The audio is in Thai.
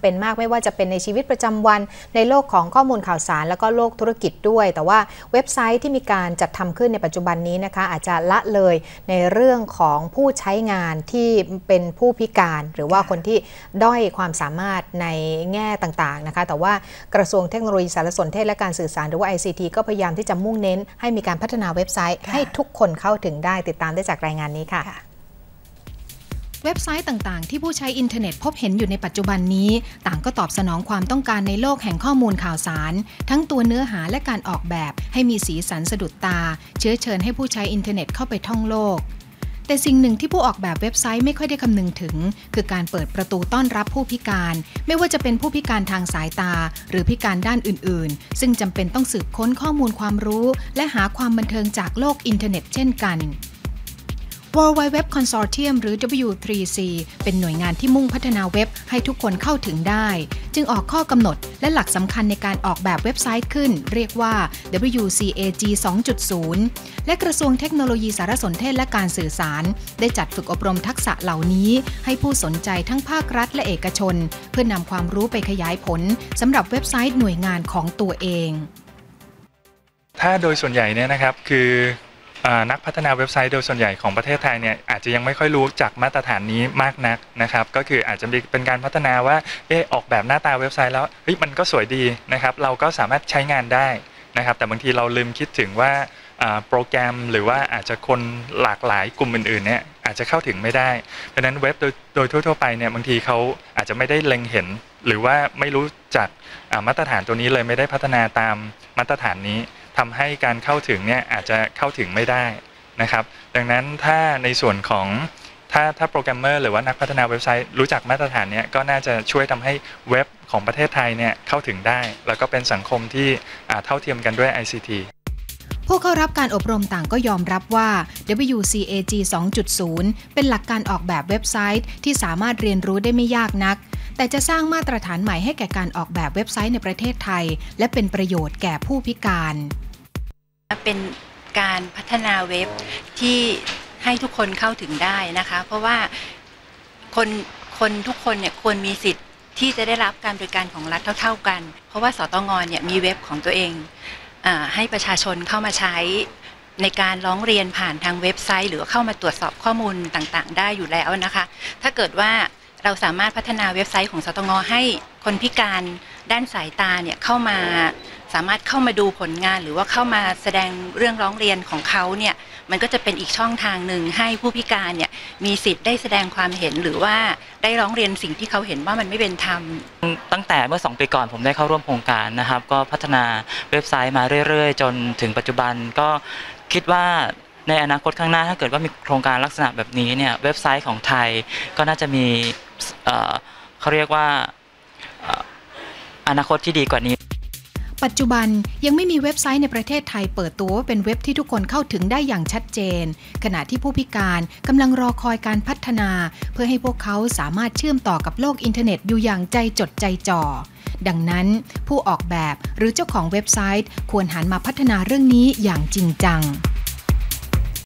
เป็นมากไม่ว่าจะเป็นในชีวิตประจำวันในโลกของข้อมูลข่าวสาร แล้วก็โลกธุรกิจด้วย แต่ว่าเว็บไซต์ที่มีการจัดทำขึ้นในปัจจุบันนี้นะคะ อาจจะละเลยในเรื่องของผู้ใช้งานที่เป็นผู้พิการ หรือว่าคนที่ด้อยความสามารถในแง่ต่างๆนะคะ แต่ว่ากระทรวงเทคโนโลยีสารสนเทศและการสื่อสารหรือว่า ICT ก็พยายามที่จะมุ่งเน้น ให้มีการพัฒนาเว็บไซต์ให้ทุกคนเข้าถึงได้ติดตามได้จากรายงานนี้ค่ะ เว็บไซต์ต่างๆ ที่ผู้ใช้อินเทอร์เน็ตพบเห็นอยู่ในปัจจุบันนี้ ต่างก็ตอบสนองความต้องการในโลกแห่งข้อมูลข่าวสาร ทั้งตัวเนื้อหาและการออกแบบ ให้มีสีสันสะดุดตา เชื้อเชิญให้ผู้ใช้อินเทอร์เน็ตเข้าไปท่องโลก แต่สิ่งหนึ่งที่ผู้ออกแบบเว็บไซต์ไม่ค่อยได้คำนึงถึง คือการเปิดประตูต้อนรับผู้พิการ ไม่ว่าจะเป็นผู้พิการทางสายตา หรือพิการด้านอื่น ๆ ซึ่งจำเป็นต้องสืบค้นข้อมูลความรู้ และหาความบันเทิงจากโลกอินเทอร์เน็ต เช่นกัน World Wide Web Consortium หรือ W3C เป็นหน่วยงานที่มุ่งพัฒนาเว็บให้ทุกคนเข้าถึงได้ จึงออกข้อกำหนดและหลักสำคัญในการออกแบบเว็บไซต์ขึ้น เรียกว่า WCAG 2.0 และกระทรวงเทคโนโลยีสารสนเทศและการสื่อสาร ได้จัดฝึกอบรมทักษะเหล่านี้ ให้ผู้สนใจทั้งภาครัฐและเอกชน เพื่อนำความรู้ไปขยายผลสำหรับเว็บไซต์หน่วยงานของตัวเอง ถ้าโดยส่วนใหญ่เนี่ยนะครับคือ นักพัฒนาเว็บไซต์โดยส่วนใหญ่ของประเทศไทยเนี่ยอาจจะยังไม่ค่อยรู้จักมาตรฐานนี้มากนักนะครับ ก็คืออาจจะเป็นการพัฒนาว่าเออออกแบบหน้าตาเว็บไซต์แล้วเฮ้ยมันก็สวยดีนะครับ เราก็สามารถใช้งานได้นะครับ แต่บางทีเราลืมคิดถึงว่าโปรแกรมหรือว่าอาจจะคนหลากหลายกลุ่มอื่นๆเนี่ยอาจจะเข้าถึงไม่ได้เพราะนั้นเว็บโดยโดยทั่ว ๆ ไปเนี่ยบางทีเขาอาจจะไม่ได้เล็งเห็น หรือว่าไม่รู้จักมาตรฐานตัวนี้เลยไม่ได้พัฒนาตามมาตรฐานนี้ ทำให้การเข้าถึงเนี่ยอาจจะเข้าถึงไม่ได้นะครับ ดังนั้นถ้าในส่วนของถ้าถ้าโปรแกรมเมอร์หรือว่านักพัฒนาเว็บไซต์รู้จักมาตรฐานเนี้ยก็น่าจะช่วยทำให้เว็บของประเทศไทยเนี่ยเข้าถึงได้ แล้วก็เป็นสังคมที่เท่าเทียมกันด้วย ICT ผู้เข้ารับการอบรมต่างก็ยอมรับว่า WCAG 2.0 เป็นหลักการออกแบบเว็บไซต์ที่สามารถเรียนรู้ได้ไม่ยากนัก แต่จะสร้างมาตรฐานใหม่ให้แก่การออกแบบเว็บไซต์ในประเทศไทย และเป็นประโยชน์แก่ผู้พิการ เป็นการพัฒนาเว็บที่ให้ทุกคนเข้าถึงได้นะคะ เพราะว่าคนคนทุกคนเนี่ยควรมีสิทธิ์ที่จะได้รับการบริการของรัฐเท่า ๆกัน เพราะว่าสตงเนี่ยมีเว็บของตัวเองอให้ประชาชนเข้ามาใช้ในการร้องเรียนผ่านทางเว็บไซต์ หรือเข้ามาตรวจสอบข้อมูลต่างๆ ได้อยู่แล้วนะคะ ถ้าเกิดว่า เราสามารถพัฒนาเว็บไซต์ของสตงให้คนพิการด้านสายตาเนี่ยเข้ามาสามารถเข้ามาดูผลงาน หรือว่าเข้ามาแสดงเรื่องร้องเรียนของเขาเนี่ยมันก็จะเป็นอีกช่องทางหนึ่งให้ผู้พิการเนี่ยมีสิทธิ์ได้แสดงความเห็นหรือว่าได้ร้องเรียนสิ่งที่เขาเห็นว่ามันไม่เป็นธรรม ตั้งแต่เมื่อ 2 ปีก่อนผมได้เข้าร่วมโครงการนะครับ ก็พัฒนาเว็บไซต์มาเรื่อย ๆ จนถึงปัจจุบันก็คิดว่า ในอนาคตข้างหน้าถ้าเกิดว่ามีโครงการลักษณะแบบนี้เนี่ยเว็บไซต์ของไทยก็น่าจะมีเขาเรียกว่าอนาคตที่ดีกว่านี้ ปัจจุบันยังไม่มีเว็บไซต์ในประเทศไทยเปิดตัวว่าเป็นเว็บที่ทุกคนเข้าถึงได้อย่างชัดเจน ขณะที่ผู้พิการกำลังรอคอยการพัฒนา เพื่อให้พวกเขาสามารถเชื่อมต่อกับโลกอินเทอร์เน็ตอยู่อย่างใจจดใจจ่อดังนั้นผู้ออกแบบหรือเจ้าของเว็บไซต์ควรหันมาพัฒนาเรื่องนี้อย่างจริงจัง